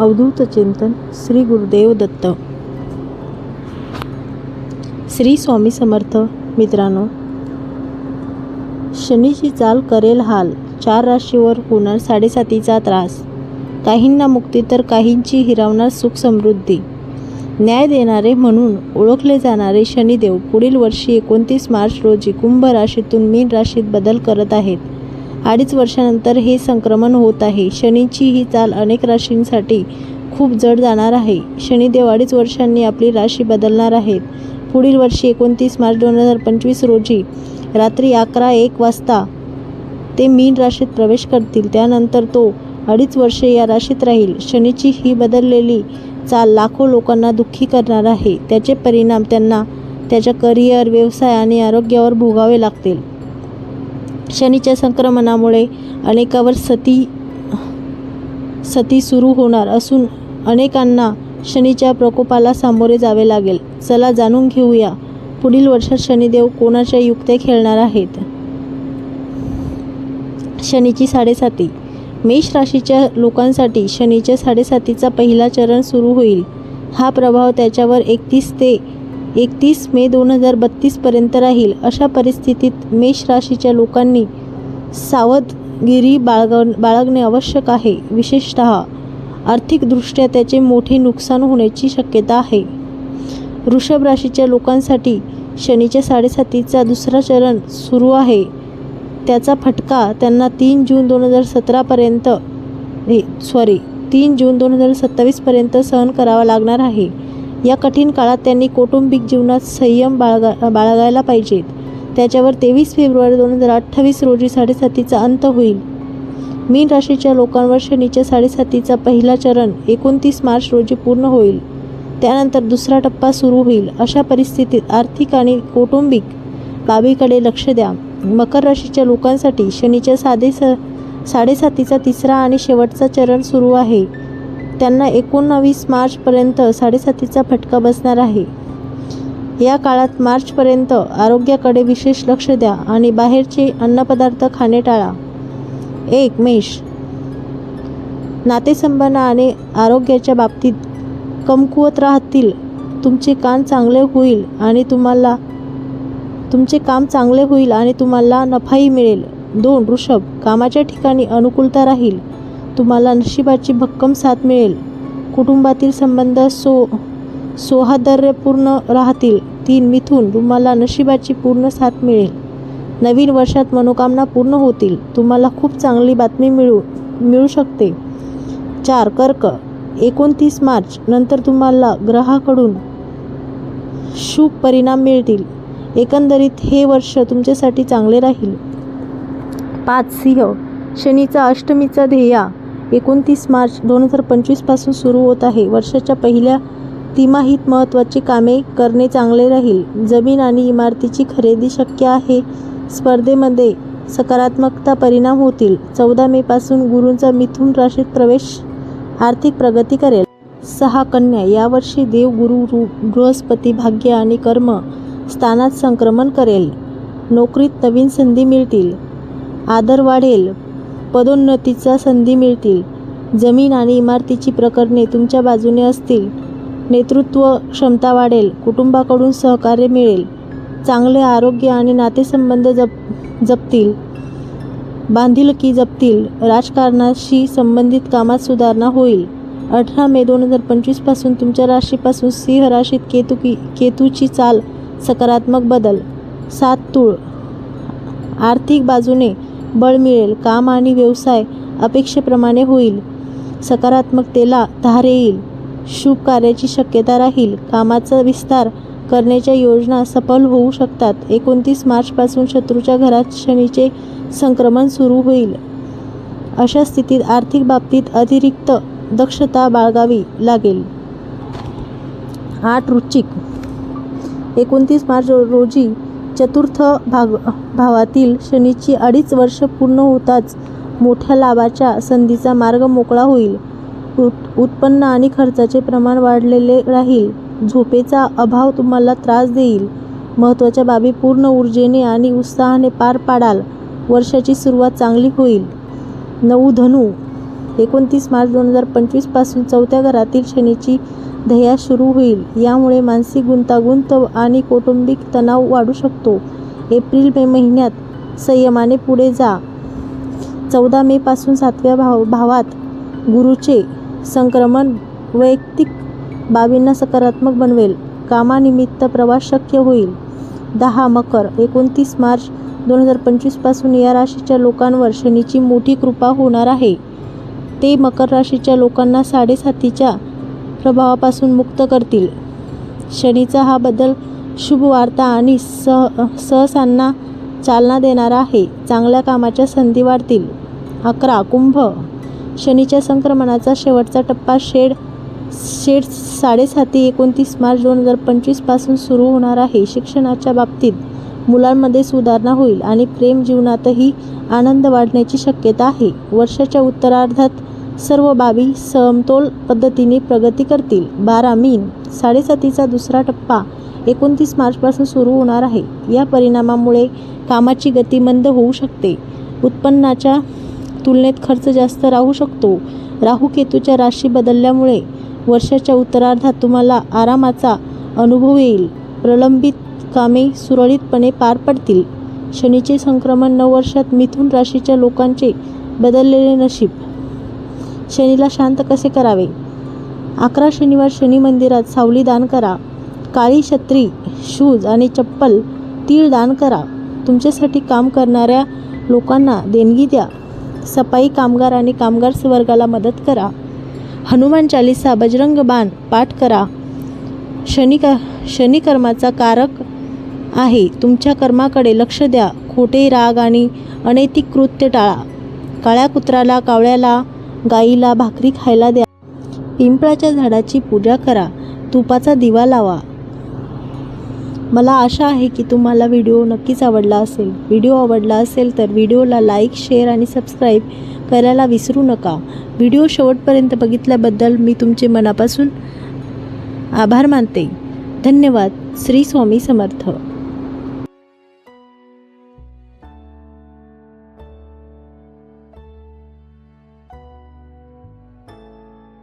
अवधूत चिंतन श्री गुरुदेव दत्त. श्री स्वामी समर्थ मित्रांनो शनीची चाल करेल हाल चार राशीवर होणार साडेसातीचा त्रास. काहींना मुक्ती तर काहींची हिरावणार सुख समृद्धी. न्याय देणारे म्हणून ओळखले जाणारे शनिदेव पुढील वर्षी एकोणतीस मार्च रोजी कुंभ राशीतून मीन राशीत बदल करत आहेत. अडीच वर्षानंतर हे संक्रमण होत आहे. शनीची ही चाल अनेक राशींसाठी खूप जड जाणार आहे. शनिदेव अडीच वर्षांनी आपली राशी बदलणार आहेत. पुढील वर्षी एकोणतीस मार्च दोन हजार पंचवीस रोजी रात्री अकरा एक वाजता ते मीन राशीत प्रवेश करतील. त्यानंतर तो अडीच वर्षे या राशीत राहील. शनीची ही बदललेली चाल लाखो लोकांना दुःखी करणार आहे. त्याचे परिणाम त्यांना त्याच्या करिअर व्यवसाय आणि आरोग्यावर भोगावे लागतील. शनीच्या संक्रमणामुळे अनेकावर सती सती सुरू होणार असून अनेकांना शनीच्या प्रकोपाला सामोरे जावे लागेल. चला जाणून घेऊया पुढील वर्षात शनिदेव कोणाच्या युक्त्या खेळणार आहेत? शनीची साडेसाती. मेष राशीच्या लोकांसाठी शनीच्या साडेसातीचा पहिला चरण सुरू होईल. हा प्रभाव त्याच्यावर एकतीस ते एकतीस मे दोन हजार बत्तीसपर्यंत राहील. अशा परिस्थितीत मेष राशीच्या लोकांनी सावधगिरी बाळग बाळगणे आवश्यक आहे. विशेषत आर्थिकदृष्ट्या त्याचे मोठे नुकसान होण्याची शक्यता आहे. वृषभ राशीच्या लोकांसाठी शनीच्या साडेसातीचा दुसरा चरण सुरू आहे. त्याचा फटका त्यांना तीन जून दोन हजार सतरापर्यंत हे सॉरी तीन जून दोन हजार सत्तावीसपर्यंत सहन करावा लागणार आहे. या कठीण काळात त्यांनी कौटुंबिक जीवनात संयम बाळगा बाळगायला पाहिजेत. त्याच्यावर तेवीस फेब्रुवारी दोन हजार अठ्ठावीस रोजी साडेसातीचा अंत होईल. मीन राशीच्या लोकांवर शनीच्या साडेसातीचा पहिला चरण एकोणतीस मार्च रोजी पूर्ण होईल. त्यानंतर दुसरा टप्पा सुरू होईल. अशा परिस्थितीत आर्थिक आणि कौटुंबिक बाबीकडे लक्ष द्या. मकर राशीच्या लोकांसाठी शनीच्या साधे स साडेसातीचा तिसरा आणि शेवटचा चरण सुरू आहे. त्यांना एकोणावीस मार्चपर्यंत साडेसातीचा फटका बसणार आहे. या काळात मार्चपर्यंत आरोग्याकडे विशेष लक्ष द्या आणि बाहेरचे अन्नपदार्थ खाणे टाळा. एक मेष. नातेसंबंध आणि आरोग्याच्या बाबतीत कमकुवत राहतील. तुमचे काम चांगले होईल आणि तुम्हाला तुमचे काम चांगले होईल आणि तुम्हाला नफाही मिळेल. दोन वृषभ. कामाच्या ठिकाणी अनुकूलता राहील. तुम्हाला नशिबाची भक्कम साथ मिळेल. कुटुंबातील संबंध सो सौहार्दपूर्ण राहतील. तीन मिथून तुम्हाला नशिबाची पूर्ण साथ मिळेल. नवीन वर्षात मनोकामना पूर्ण होतील. तुम्हाला खूप चांगली बातमी मिळू मिळू शकते. चार कर्क. एकोणतीस मार्च नंतर तुम्हाला ग्रहाकडून शुभ परिणाम मिळतील. एकंदरीत हे वर्ष तुमच्यासाठी चांगले राहील. पाच सिंह. शनीचा अष्टमीचा ध्येया. एकोणतीस मार्च दोन हजार पंचवीसपासून सुरू होत आहे. वर्षाच्या पहिल्या तिमाहीत महत्त्वाची कामे करणे चांगले राहील. जमीन आणि इमारतीची खरेदी शक्य आहे. स्पर्धेमध्ये सकारात्मकता परिणाम होतील. चौदा मेपासून गुरूंचा मिथुन राशीत प्रवेश आर्थिक प्रगती करेल. सहा कन्या यावर्षी देव गुरु रु बृहस्पती भाग्य आणि कर्म स्थानात संक्रमण करेल. नोकरीत नवीन संधी मिळतील. आदर वाढेल. पदोन्नतीचा संधी मिळतील. जमीन आणि इमारतीची प्रकरणे तुमच्या बाजूने असतील. नेतृत्व क्षमता वाढेल. कुटुंबाकडून सहकार्य मिळेल. चांगले आरोग्य आणि नातेसंबंध जप जपतील. बांधिलकी जपतील. राजकारणाशी संबंधित कामात सुधारणा होईल. अठरा मे दोन हजार पंचवीसपासून तुमच्या राशीपासून सिंह राशीत केतू की केतूची चाल सकारात्मक बदल. सात तूळ. आर्थिक बाजूने बळ मिळेल काम आणि व्यवसाय अपेक्षेप्रमाणे होईल. सकारात्मकतेला धार येईल. शुभ कार्याची शक्यता राहील. कामाचा विस्तार करण्याच्या योजना सफल होऊ शकतात. एकोणतीस मार्चपासून शत्रूच्या घरात शनीचे संक्रमण सुरू होईल. अशा स्थितीत आर्थिक बाबतीत अतिरिक्त दक्षता बाळगावी लागेल. आठ रुचिक. एकोणतीस मार्च रोजी चतुर्थ भाग भावातील शनीची अडीच वर्ष पूर्ण होताच मोठ्या लाभाच्या संधीचा मार्ग मोकळा होईल. उत उत्पन्न आणि खर्चाचे प्रमाण वाढलेले राहील. झोपेचा अभाव तुम्हाला त्रास देईल. महत्त्वाच्या बाबी पूर्ण ऊर्जेने आणि उत्साहाने पार पाडाल. वर्षाची सुरुवात चांगली होईल. नऊ धनू. एकोणतीस मार्च दोन हजार पंचवीसपासून चौथ्या घरातील शनीची दह्या सुरू होईल. यामुळे मानसिक गुंतागुंत आणि कौटुंबिक तणाव वाढू शकतो. एप्रिल मे महिन्यात संयमाने पुढे जा. चौदा मेपासून सातव्या भाव भावात गुरुचे संक्रमण वैयक्तिक बाबींना सकारात्मक बनवेल. कामानिमित्त प्रवास शक्य होईल. दहा मकर एकोणतीस मार्च दोन हजार पंचवीसपासून या राशीच्या लोकांवर शनीची मोठी कृपा होणार आहे. ते मकर राशीच्या लोकांना साडेसातीच्या प्रभावापासून मुक्त करतील. शनीचा हा बदल शुभ वार्ता आणि सह सहसांना चालना देणारा आहे. चांगल्या कामाच्या संधी वाढतील. अकरा कुंभ. शनीच्या संक्रमणाचा शेवटचा टप्पा शेड शेड साडेसाती एकोणतीस मार्च दोन हजार पंचवीसपासून सुरू होणार आहे. शिक्षणाच्या बाबतीत मुलांमध्ये सुधारणा होईल आणि प्रेम जीवनातही आनंद वाढण्याची शक्यता आहे. वर्षाच्या उत्तरार्धात सर्व बाबी समतोल पद्धतीने प्रगती करतील. बारा मीन साडेसातीचा दुसरा टप्पा एकोणतीस मार्चपासून सुरू होणार आहे. या परिणामामुळे कामाची गती मंद होऊ शकते. उत्पन्नाच्या तुलनेत खर्च जास्त राहू शकतो. राहू केतूच्या राशी बदलल्यामुळे वर्षाच्या उत्तरार्धात तुम्हाला आरामाचा अनुभव येईल. प्रलंबित कामे सुरळीतपणे पार पडतील. शनीचे संक्रमण नऊ वर्षात मिथुन राशीच्या लोकांचे बदललेले नशीब शनीला शांत कसे करावे? अकरा शनिवार शनी मंदिरात सावली दान करा. काळी छत्री शूज आणि चप्पल तीळ दान करा. तुमच्यासाठी काम करणाऱ्या लोकांना देणगी द्या. सफाई कामगार आणि कामगार वर्गाला मदत करा. हनुमान चालिसा बजरंग बाण पाठ करा. शनी का शनिकर्माचा कारक आहे. तुमच्या कर्माकडे लक्ष द्या. खोटे राग आणि अनैतिक कृत्य टाळा. काळ्या कुत्राला कावळ्याला गाईला भाकरी खायला द्या. पिंपळाच्या झाडाची पूजा करा. तुपाचा दिवा लावा. मला आशा आहे की तुम्हाला व्हिडिओ नक्कीच आवडला असेल. व्हिडिओ आवडला असेल तर व्हिडिओला लाईक शेअर आणि सबस्क्राईब करायला विसरू नका. व्हिडिओ शेवटपर्यंत बघितल्याबद्दल मी तुमचे मनापासून आभार मानते. धन्यवाद. श्री स्वामी समर्थ.